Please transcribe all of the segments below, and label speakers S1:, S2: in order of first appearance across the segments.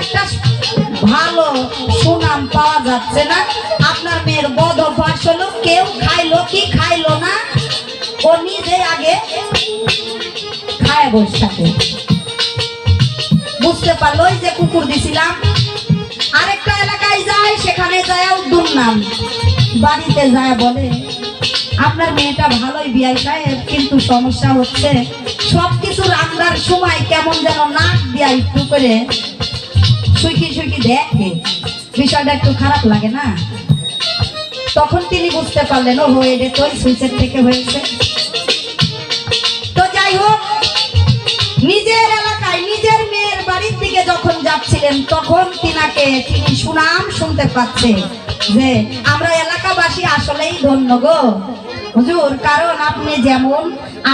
S1: একটা ভালো সুনাম পাওয়া যাচ্ছে না। আপনার মেয়ের বদ অভ্যাস হলো, কেউ খাইলো কি খাইলো না, ও নিজে আগে খায় বসে থাকে। বুঝতে পারল যে কুকুর দিছিলাম। আরেকটা এলাকায় যায়, সেখানে যায় দুর্নাম বাড়িতে যায় বলে, আপনার মেয়েটা ভালোই বিয়াই সাহেব, কিন্তু সমস্যা হচ্ছে। সবকিছু রান্নার সময় কেমন যেন নাক দিয়া একটু করে সুইকি সুইকি দেখে বিষয়টা একটু খারাপ লাগে না? তখন তিনি বুঝতে পারলেন ও হয়ে যেত ওই সুইচের থেকে হয়েছে। তো যাই হোক, নিজের এলাকায় নিজের মেয়ের বাড়ির দিকে যখন যাচ্ছিলেন, তখন তিনাকে তিনি সুনাম শুনতে পাচ্ছে যে, আমরা এলাকাবাসী আসলেই ধন্য গো। হুজুর, কারণ আপনি যেমন,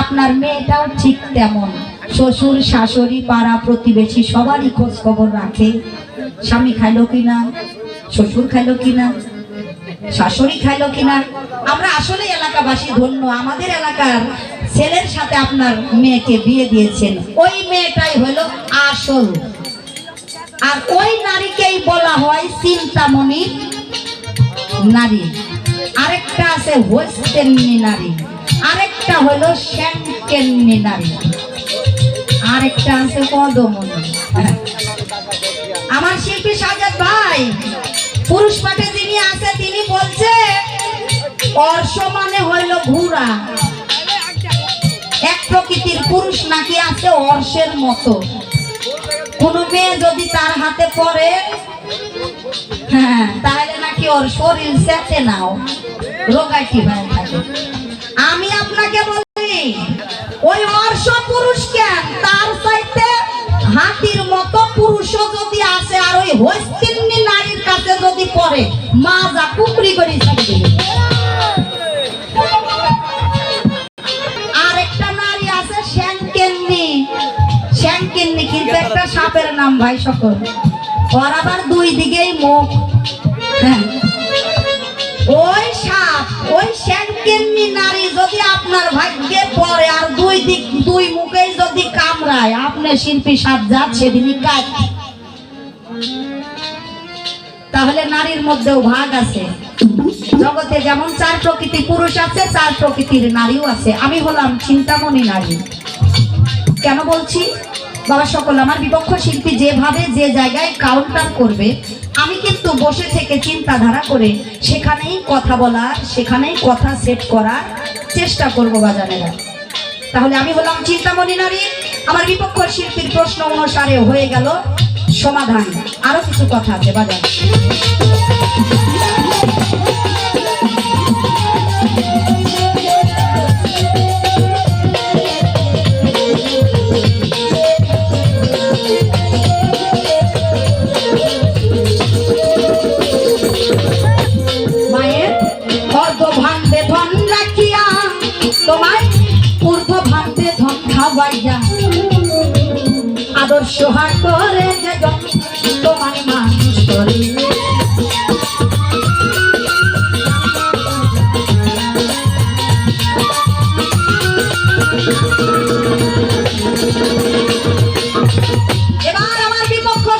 S1: আপনার মেয়েটাও ঠিক তেমন। শ্বশুর, শাশুড়ি, পাড়া প্রতিবেশী সবারই খোঁজ খবর রাখে। স্বামী খাইলো কিনা, শ্বশুর খাইলো কিনা, শাশুড়ি খাইলো কিনা। আমরা আসলে এলাকাবাসী ধন্য। আমাদের এলাকার ছেলের সাথে আপনার মেয়েকে বিয়ে দিয়েছেন। ওই মেয়েটাই হলো আসল। আর ওই নারীকেই বলা হয় চিন্তামণি নারী। আরেকটা আছে হোস্টেননি নারী। আরেকটা হলো শ্যানকেননি নারী। আছে আমার শিল্পী সাজাদ ভাই, পুরুষ পাঠে যিনি আছে, তিনি বলছে মানে হইল ঘুরা এক প্রকৃতির পুরুষ নাকি আছে অর্শের মতো। কোন মেয়ে যদি তার হাতে পড়ে হ্যাঁ তাহলে নাকি ওর শরীর সেচে নাও। রোগাটি থাকে? আমি আপনাকে বলি, ওই অর্শ পুরুষ কেন হস্তিন্নি নারীর কাছে যদি পড়ে, মা যা কুকরি করে ছেড়ে আর একটা নারী আছে শ্যানকেন্নি শ্যানকেন্নি কিন্তু একটা সাপের নাম, ভাই সকল। ওর আবার দুই দিকেই মুখ। হ্যাঁ। ওই সাপ, ওই শ্যানকেন্নি নারী যদি আপনার ভাগ্যে পড়ে আর দুই দিক দুই মুখেই যদি কামড়ায়, আপনি শিল্পী সাপ যাত সেদিনই কাজ তাহলে নারীর মধ্যেও ভাগ আছে। জগতে যেমন চার প্রকৃতি পুরুষ আছে, চার প্রকৃতির নারীও আছে। আমি হলাম চিন্তামণি নারী। কেন বলছি? বাবা সকল আমার বিপক্ষ শিল্পী যেভাবে যে জায়গায় কাউন্টার করবে, আমি কিন্তু বসে থেকে চিন্তাধারা করে সেখানেই কথা বলার, সেখানেই কথা সেট করার চেষ্টা করব বাজানেরা। তাহলে আমি হলাম চিন্তামণি নারী। আমার বিপক্ষ শিল্পীর প্রশ্ন অনুসারে হয়ে গেল। সমাধান। আরও কিছু কথা আছে বাজার আদর্শ হাট করে যে মানুষ করে।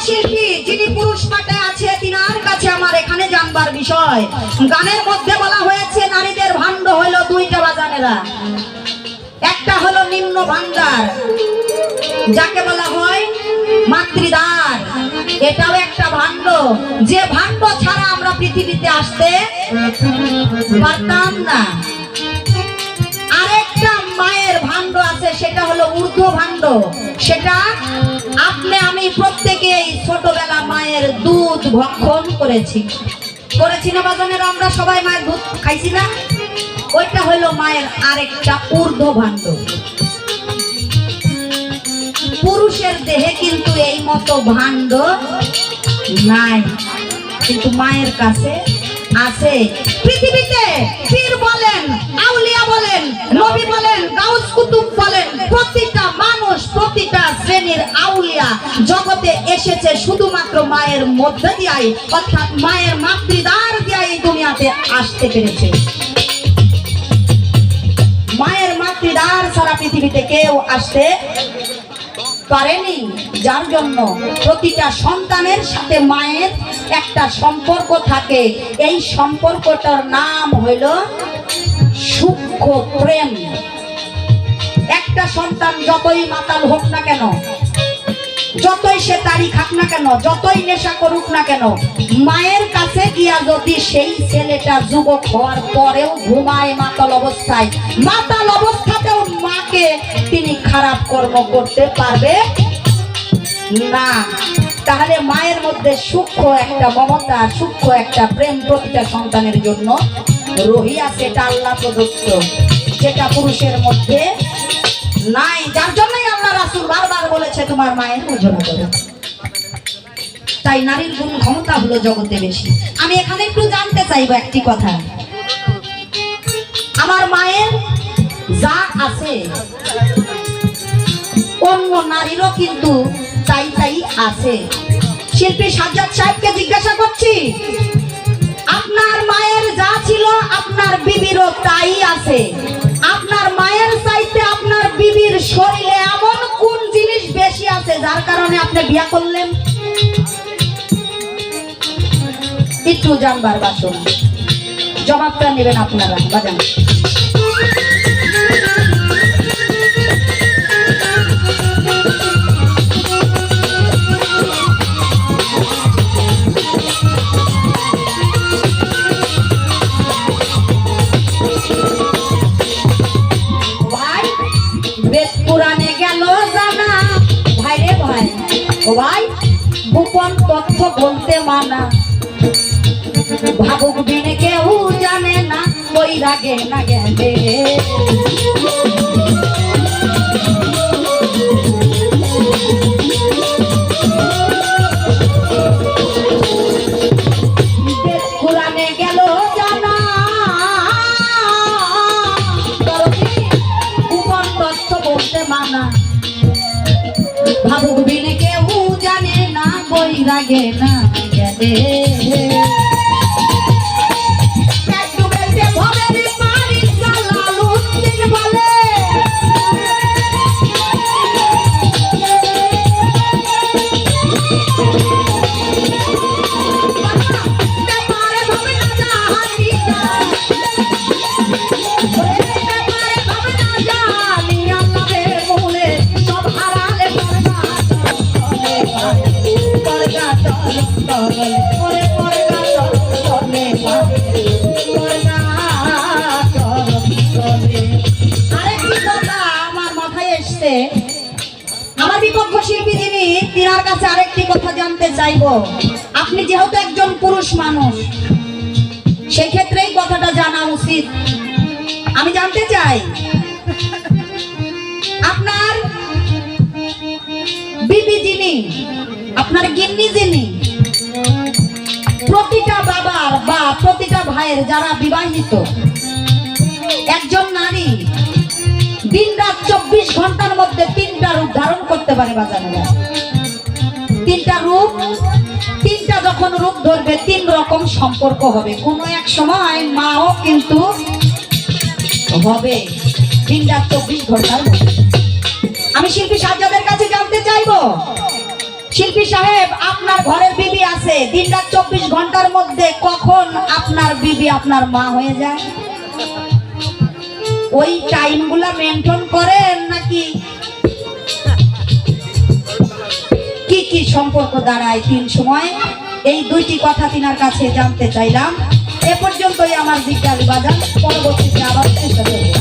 S1: শিল্পী, যিনি পুরুষ পাটে আছে, তিনার কাছে আমার এখানে জানবার বিষয়। গানের মধ্যে বলা হয়েছে, নারীদের ভাণ্ড হইল দুইটা বাজানেরা। একটা হলো নিম্ন ভান্ডার যাকে বলা হয় মাতৃদার এটাও একটা ভাণ্ড যে ভাণ্ড ছাড়া আমরা পৃথিবীতে আসতে পারতাম না। আরেকটা মায়ের ভাণ্ড আছে, সেটা হলো ঊর্ধ্ব ভাণ্ড। সেটা আপনি, আমি প্রত্যেকেই ছোটবেলা মায়ের দুধ ভক্ষণ করেছি। করেছি না বাজানের? আমরা সবাই মায়ের দুধ খাইছি না? ওইটা হলো মায়ের আরেকটা ঊর্ধ্ব ভাণ্ড। পুরুষের দেহে কিন্তু এই মতো ভাণ্ড নাই। কিন্তু মায়ের কাছে আছে। পৃথিবীতে পীর বলেন, আউলিয়া বলেন, নবী বলেন, গাউস কুতুব বলেন, প্রতিটা মানুষ প্রতিটা শ্রেণির আউলিয়া জগতে এসেছে শুধুমাত্র মায়ের মধ্য দিয়াই, অর্থাৎ মায়ের মাতৃদার দিয়া এই দুনিয়াতে আসতে পেরেছে। মায়ের মাতৃদার সারা পৃথিবীতে কেউ আসতে পারেনি। যার জন্য প্রতিটা সন্তানের সাথে মায়ের একটা সম্পর্ক থাকে। এই সম্পর্কটার নাম হইল সূক্ষ্ম প্রেম। একটা সন্তান যতই মাতাল হোক না কেন যতই সে তারি খাক না কেন, যতই নেশা করুক না কেন, মায়ের কাছে গিয়া যদি সেই ছেলেটা যুবক হওয়ার পরেও ঘুমায় মাতাল অবস্থায়, মাতাল অবস্থাতেও মাকে তিনি খারাপ কর্ম করতে পারবে না। তাহলে মায়ের মধ্যে সূক্ষ্ম একটা মমতা, সূক্ষ্ম একটা প্রেম প্রতিটা সন্তানের জন্য রহিয়া সেটা আল্লাহ প্রদত্ত। যেটা পুরুষের মধ্যে নাই। যার তোমার মায়ের পূজনা করো তাই নারীর গুণ ক্ষমতা হলো জগতে বেশি। আমি এখানে একটু জানতে চাইব একটি কথা। আমার মায়ের যা আছে, অন্য নারীরও কিন্তু তাই তাই আছে। শিল্পী সাজ্জাদ সাহেবকে জিজ্ঞাসা করছি, আপনার মায়ের যা ছিল, আপনার বিবিরও তাই আছে। আপনার মায়ের চাইতে আপনার বিবির শরীরে এমন কোন যার কারণে আপনি বিয়া করলেন একটু জানবার বাসনা। জবাবটা নেবেন আপনারা বাজান। গোপন তথ্য বলতে মানা। ভাবুক বিনে কেউ জানে না ওই রাগে না গেলে। রাগে না গেলে। শিল্পী যিনি তিনার কাছে আরেকটি কথা জানতে চাইব। আপনি যেহেতু একজন পুরুষ মানুষ, সেই কথাটা জানা উচিত। আমি জানতে চাই, আপনার বিবি যিনি, আপনার গিন্নি যিনি, প্রতিটা বাবার বা প্রতিটা ভাইয়ের যারা বিবাহিত, একজন নারী দিন রাত চব্বিশ ঘণ্টার মধ্যে তিনটা রূপ ধারণ করতে পারে বাজারে। তিনটা রূপ, তিনটা যখন রূপ ধরবে, তিন রকম সম্পর্ক হবে। কোনো এক সময় মাও কিন্তু হবে। রাত চব্বিশ ঘণ্টার আমি শিল্পী সাজ্জাদের কাছে জানতে চাইব। শিল্পী সাহেব, আপনার ঘরের বিবি আছে। দিন রাত চব্বিশ ঘণ্টার মধ্যে কখন আপনার বিবি আপনার মা হয়ে যায়? ওই টাইমগুলা মেনটেন করেন নাকি কি সম্পর্ক দাঁড়ায় তিন সময়? এই দুইটি কথা তিনার কাছে জানতে চাইলাম। এ পর্যন্তই আমার জিজ্ঞাসা বাজার পরবর্তীতে আবার চেষ্টা করব।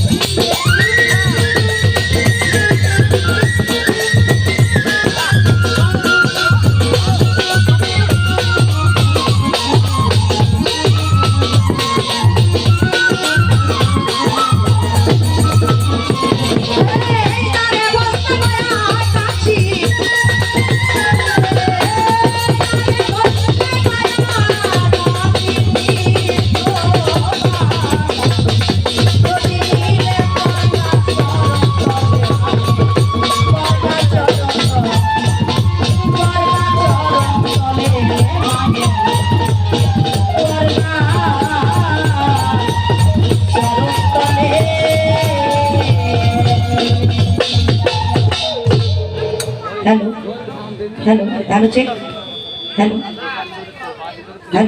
S1: Hello, check.